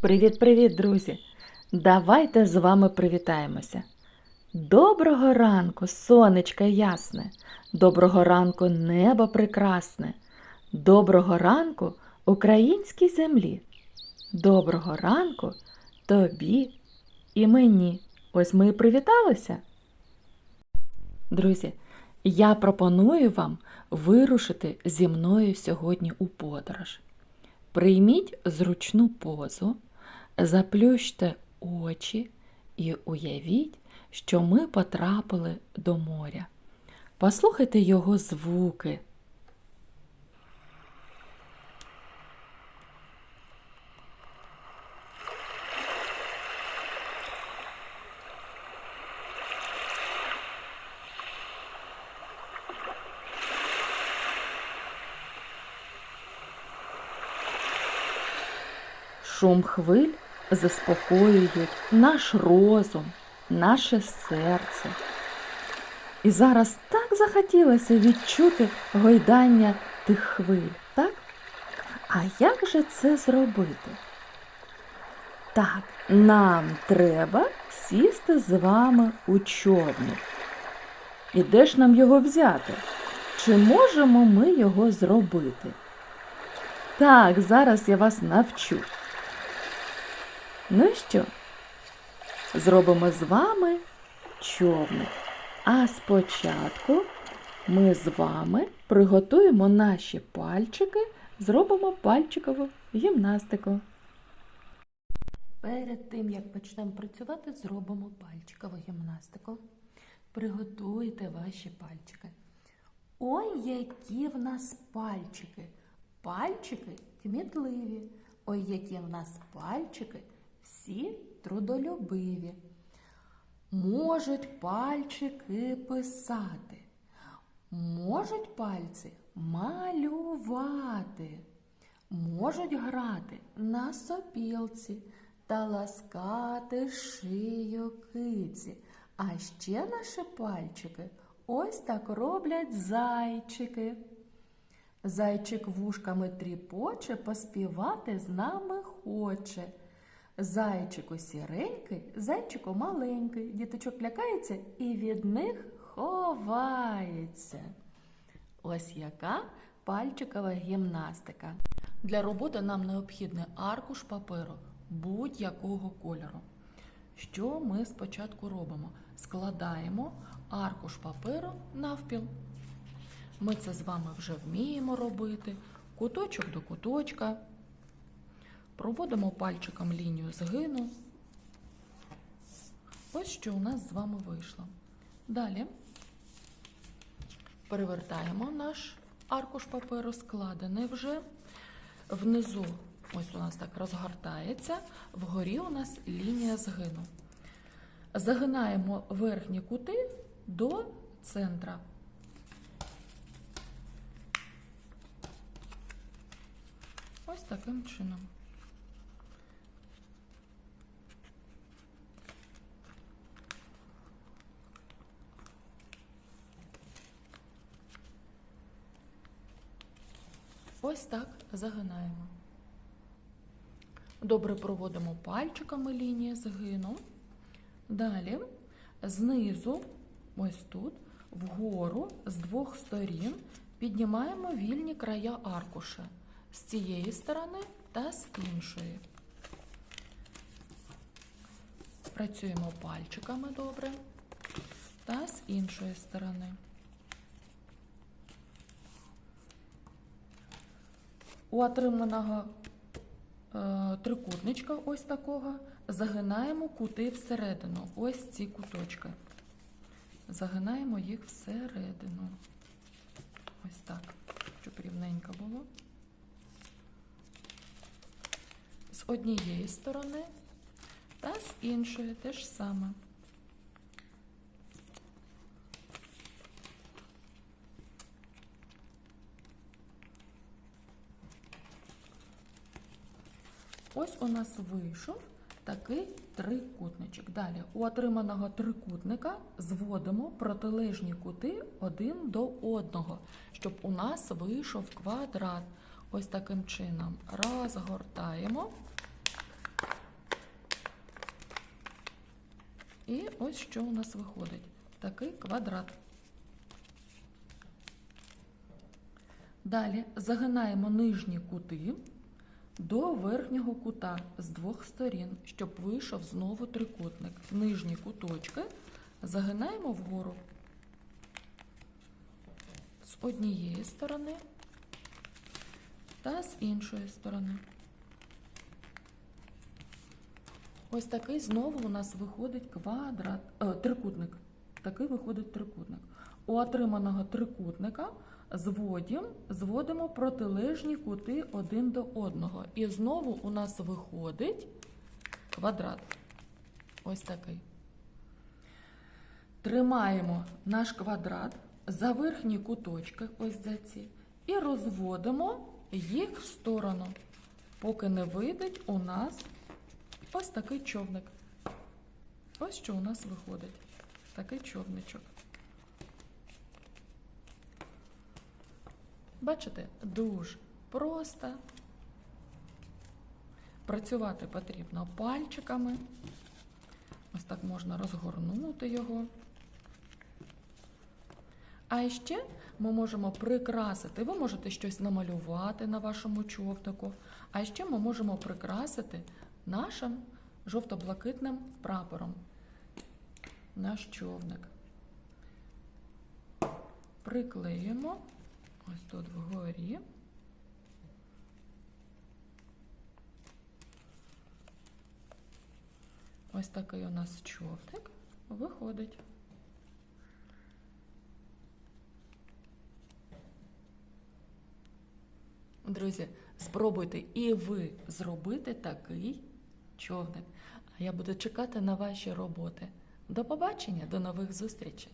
Привіт-привіт, друзі! Давайте з вами привітаємося. Доброго ранку, сонечко ясне, доброго ранку, небо прекрасне, доброго ранку українській землі, доброго ранку тобі і мені. Ось ми і привіталися. Друзі, я пропоную вам вирушити зі мною сьогодні у подорож. Прийміть зручну позу, заплющте очі і уявіть, що ми потрапили до моря. Послухайте його звуки. Шум хвиль заспокоюють наш розум, наше серце. І зараз так захотілося відчути гойдання тих хвиль, так? А як же це зробити? Так, нам треба сісти з вами у човні. І де ж нам його взяти? Чи можемо ми його зробити? Так, зараз я вас навчу. Ну що, зробимо з вами човник. А спочатку ми з вами приготуємо наші пальчики, зробимо пальчикову гімнастику. Перед тим, як почнемо працювати, зробимо пальчикову гімнастику. Приготуйте ваші пальчики. Ой, які в нас пальчики! Пальчики кмітливі. Ой, які в нас пальчики всі трудолюбиві. Можуть пальчики писати, можуть пальці малювати, можуть грати на сопілці та ласкати шию киці. А ще наші пальчики ось так роблять зайчики. Зайчик вушками тріпоче, поспівати з нами хоче. Зайчику сіренький, зайчику маленький, діточок лякається і від них ховається. Ось яка пальчикова гімнастика. Для роботи нам необхідний аркуш паперу будь-якого кольору. Що ми спочатку робимо? Складаємо аркуш паперу навпіл. Ми це з вами вже вміємо робити. Куточок до куточка. Проводимо пальчиком лінію згину. Ось що у нас з вами вийшло. Далі перевертаємо наш аркуш паперу, складений вже. Внизу, ось у нас так розгортається, вгорі у нас лінія згину. Загинаємо верхні кути до центра. Ось таким чином. Ось так загинаємо. Добре проводимо пальчиками лінії згину. Далі знизу, ось тут, вгору, з двох сторін піднімаємо вільні края аркуша з цієї сторони та з іншої. Працюємо пальчиками добре та з іншої сторони. У отриманого е, трикутничка ось такого загинаємо кути всередину. Ось ці куточки. Загинаємо їх всередину. Ось так, щоб рівненько було. З однієї сторони та з іншої теж саме. Ось у нас вийшов такий трикутничок. Далі у отриманого трикутника зводимо протилежні кути один до одного, щоб у нас вийшов квадрат. Ось таким чином розгортаємо. І ось що у нас виходить такий квадрат. Далі загинаємо нижні кути до верхнього кута з двох сторін, щоб вийшов знову трикутник. Нижні куточки загинаємо вгору з однієї сторони та з іншої сторони. Ось такий знову у нас виходить квадрат, е, трикутник. Такий виходить трикутник. У отриманого трикутника зводім, зводимо протилежні кути один до одного. І знову у нас виходить квадрат. Ось такий. Тримаємо наш квадрат за верхні куточки, ось за ці, і розводимо їх в сторону, поки не вийде у нас ось такий човник. Ось що у нас виходить. Такий човничок. Бачите, дуже просто. Працювати потрібно пальчиками. Ось так можна розгорнути його. А ще ми можемо прикрасити. Ви можете щось намалювати на вашому човнику. А ще ми можемо прикрасити нашим жовто-блакитним прапором. Наш човник. Приклеїмо ось тут вгорі. Ось такий у нас човник виходить. Друзі, спробуйте і ви зробити такий човник. А я буду чекати на ваші роботи. До побачення, до нових зустрічей!